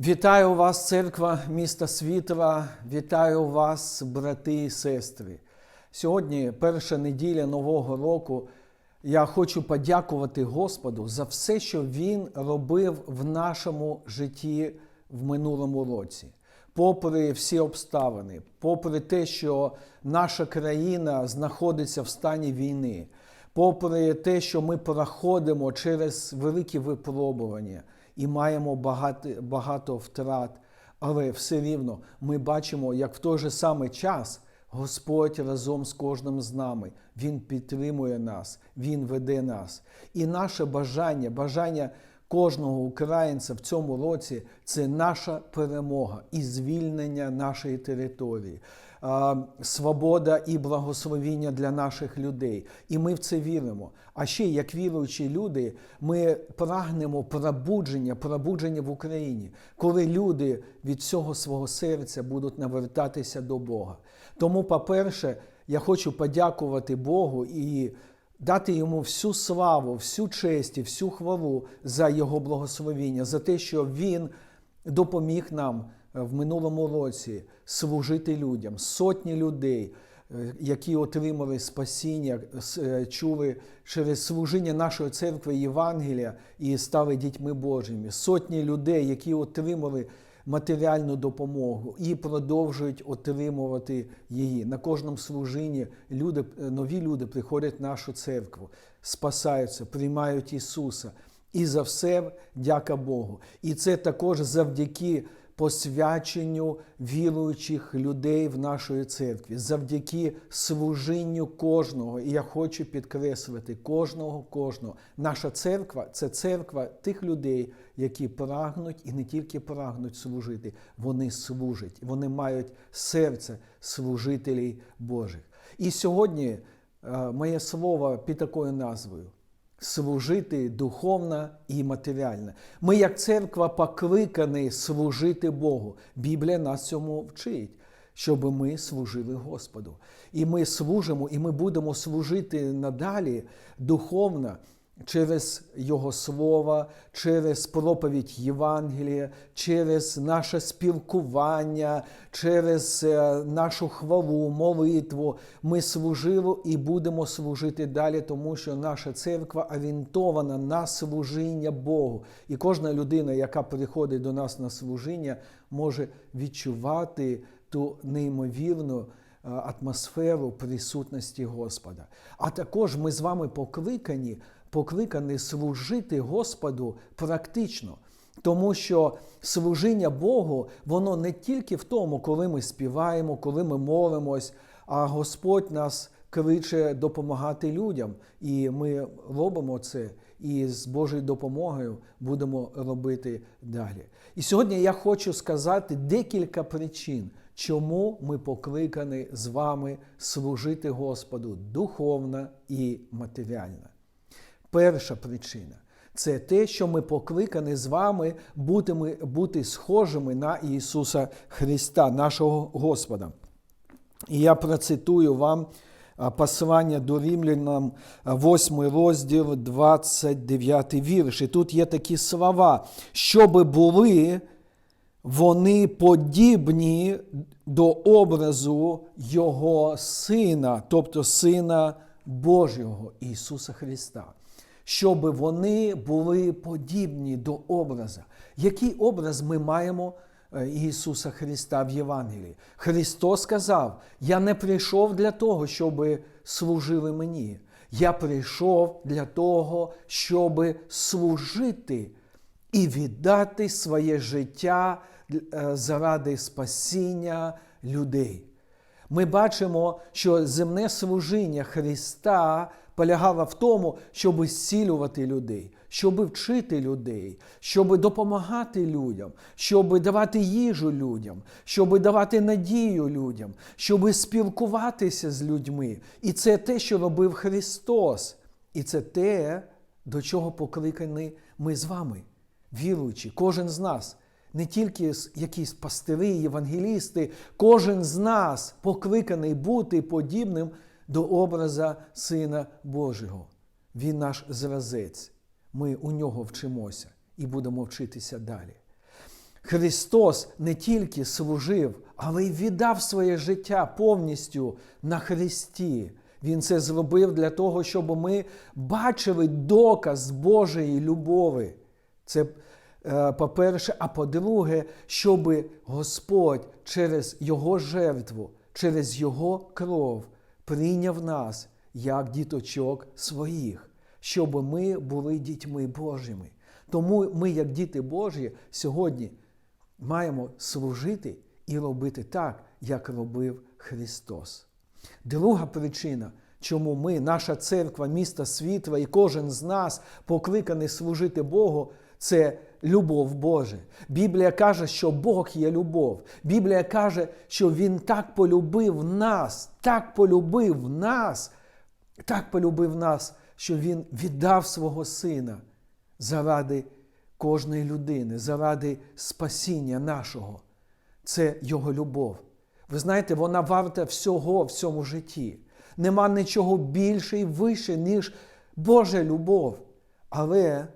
Вітаю вас, церква міста Світла, вітаю вас, брати і сестри. Сьогодні, перша неділя Нового року, я хочу подякувати Господу за все, що Він робив в нашому житті в минулому році. Попри всі обставини, попри те, що наша країна знаходиться в стані війни, попри те, що ми проходимо через великі випробування і маємо багато, багато втрат, але все рівно ми бачимо, як в той же самий час Господь разом з кожним з нами, Він підтримує нас, Він веде нас. І наше бажання, бажання кожного українця в цьому році це наша перемога і звільнення нашої території, свобода і благословіння для наших людей. І ми в це віримо. А ще, як віруючі люди, ми прагнемо пробудження, пробудження в Україні, коли люди від всього свого серця будуть навертатися до Бога. Тому, по-перше, я хочу подякувати Богу і дати йому всю славу, всю честь і всю хвалу за Його благословіння, за те, що Він допоміг нам в минулому році служити людям, сотні людей. е, Які отримали спасіння, е, чули через служіння нашої церкви Євангелія і стали дітьми Божими. Сотні людей, які отримали матеріальну допомогу і продовжують отримувати її. На кожному служінні люди, е, нові люди приходять в нашу церкву, спасаються, приймають Ісуса. І за все дяка Богу. І це також завдяки посвяченню віруючих людей в нашої церкві, завдяки служінню кожного. І я хочу підкреслити кожного, кожного. Наша церква це церква тих людей, які прагнуть і не тільки прагнуть служити, вони служать, вони мають серце служителей Божих. І сьогодні е, моє слово під такою назвою служити духовно і матеріально. Ми, як церква, покликані служити Богу. Біблія нас цьому вчить, щоб ми служили Господу. І ми служимо, і ми будемо служити надалі духовно. Через Його Слово, через проповідь Євангелія, через наше спілкування, через е, нашу хвалу, молитву. Ми служили і будемо служити далі, тому що наша церква орієнтована на служіння Богу. І кожна людина, яка приходить до нас на служіння, може відчувати ту неймовірну е, атмосферу присутності Господа. А також ми з вами покликані покликані служити Господу практично. Тому що служіння Богу, воно не тільки в тому, коли ми співаємо, коли ми молимось, а Господь нас кличе допомагати людям. І ми робимо це і з Божою допомогою будемо робити далі. І сьогодні я хочу сказати декілька причин, чому ми покликані з вами служити Господу духовно і матеріально. Перша причина це те, що ми покликані з вами бути, бути схожими на Ісуса Христа, нашого Господа. І я процитую вам послання до Римлянам, 8 розділ, 29 вірш. І тут є такі слова, щоби були вони подібні до образу Його Сина, тобто Сина Божого Ісуса Христа щоб вони були подібні до образа. Який образ ми маємо е, Ісуса Христа в Євангелії? Христос сказав: Я не прийшов для того, щоб служили мені. Я прийшов для того, щоб служити і віддати своє життя е, заради спасіння людей. Ми бачимо, що земне служіння Христа полягало в тому, щоб зцілювати людей, щоб вчити людей, щоб допомагати людям, щоб давати їжу людям, щоб давати надію людям, щоб спілкуватися з людьми. І це те, що робив Христос. І це те, до чого покликані ми з вами, віруючи, кожен з нас. Не тільки якісь пастири, євангелісти, кожен з нас покликаний бути подібним до образа Сина Божого. Він наш зразець. Ми у нього вчимося і будемо вчитися далі. Христос не тільки служив, але й віддав своє життя повністю на Христі. Він це зробив для того, щоб ми бачили доказ Божої любові. Це е, по-перше, а по-друге, щоб Господь через Його жертву, через Його кров прийняв нас як діточок своїх, щоб ми були дітьми Божими. Тому ми, як діти Божі, сьогодні маємо служити і робити так, як робив Христос. Друга причина, чому ми, наша церква, міста світла і кожен з нас покликаний служити Богу, це любов Божа. Біблія каже, що Бог є любов. Біблія каже, що Він так полюбив нас, так полюбив нас, так полюбив нас, що Він віддав свого Сина заради кожної людини, заради спасіння нашого. Це Його любов. Ви знаєте, вона варта всього в цьому житті. Нема нічого більше і вище, ніж Божа любов. Але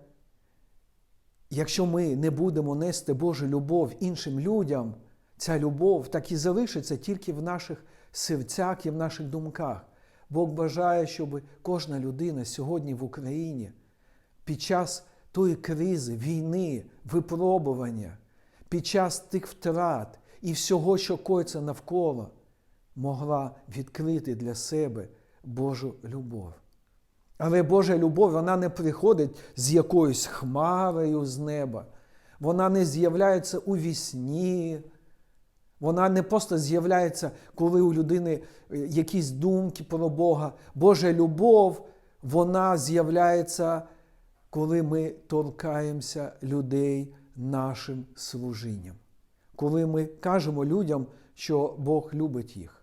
якщо ми не будемо нести Божу любов іншим людям, ця любов так і залишиться тільки в наших серцях і в наших думках. Бог бажає, щоб кожна людина сьогодні в Україні під час тої кризи, війни, випробування, під час тих втрат і всього, що коїться навколо, могла відкрити для себе Божу любов. Але Божа любов вона не приходить з якоюсь хмарою з неба. Вона не з'являється у вісні. Вона не просто з'являється, коли у людини е, якісь думки про Бога. Божа любов, вона з'являється, коли ми торкаємося людей нашим служінням. Коли ми кажемо людям, що Бог любить їх.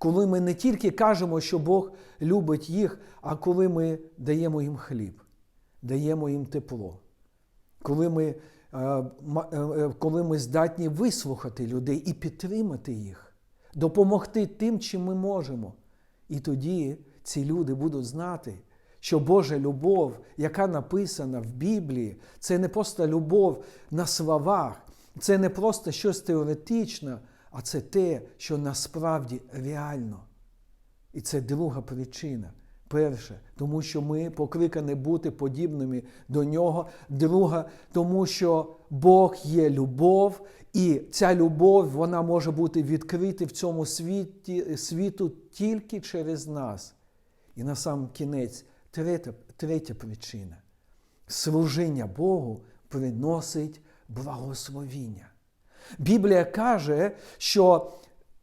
Коли ми не тільки кажемо, що Бог любить їх, а коли ми даємо їм хліб, даємо їм тепло. Коли ми коли ми здатні вислухати людей і підтримати їх, допомогти тим, чим ми можемо. І тоді ці люди будуть знати, що Божа любов, яка написана в Біблії, це не просто любов на словах, це не просто щось теоретичне, а це те, що насправді реально. І це друга причина. Перше, тому що ми покликані бути подібними до нього. Друга, тому що Бог є любов, і ця любов вона може бути відкрита в цьому світі, світу тільки через нас. І на сам кінець, третя, третя причина. Служіння Богу приносить благословіння. Біблія каже, що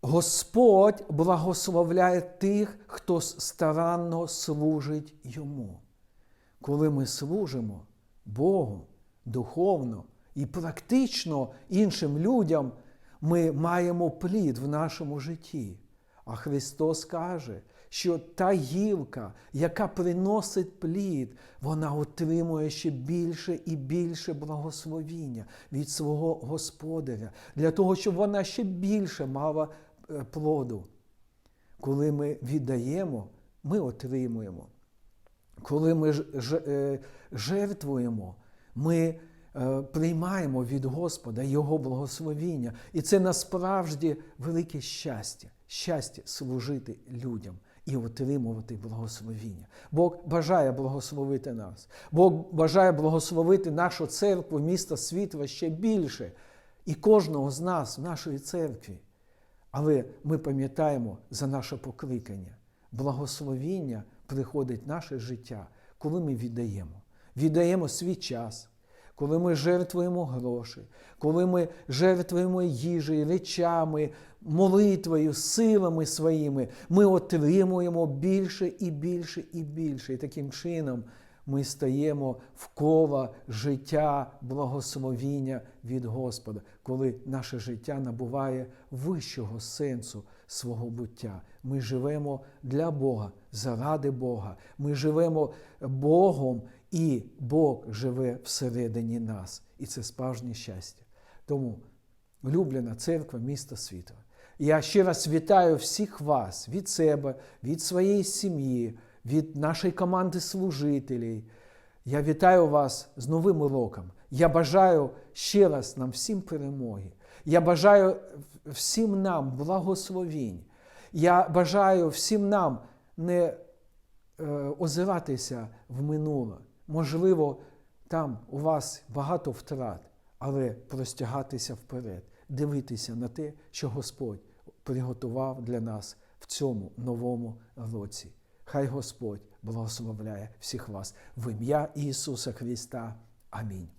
Господь благословляє тих, хто старанно служить йому. Коли ми служимо Богу духовно і практично іншим людям, ми маємо плід в нашому житті. А Христос каже, що та гілка, яка приносить плід, вона отримує ще більше і більше благословіння від свого Господаря, для того, щоб вона ще більше мала е, плоду. Коли ми віддаємо, ми отримуємо. Коли ми е, жертвуємо, ми е, приймаємо від Господа Його благословіння. І це насправді велике щастя, щастя служити людям і отримувати благословіння. Бог бажає благословити нас. Бог бажає благословити нашу церкву, місто світла ще більше і кожного з нас в нашій церкві. Але ми пам'ятаємо за наше покликання. Благословіння приходить в наше життя, коли ми віддаємо. Віддаємо свій час коли ми жертвуємо гроші, коли ми жертвуємо їжею, речами, молитвою, силами своїми, ми отримуємо більше і більше і більше. І таким чином ми стаємо в коло життя, благословіння від Господа, коли наше життя набуває вищого сенсу свого буття. Ми живемо для Бога, заради Бога. Ми живемо Богом, і Бог живе всередині нас. І це справжнє щастя. Тому, улюблена церква міста світу. Я ще раз вітаю всіх вас від себе, від своєї сім'ї, від нашої команди служителів. Я вітаю вас з Новим роком. Я бажаю ще раз нам всім перемоги. Я бажаю всім нам благословінь. Я бажаю всім нам не е, озиратися в минуле. Можливо, там у вас багато втрат, але простягатися вперед, дивитися на те, що Господь приготував для нас в цьому новому році. Хай Господь благословляє всіх вас в ім'я Ісуса Христа. Амінь.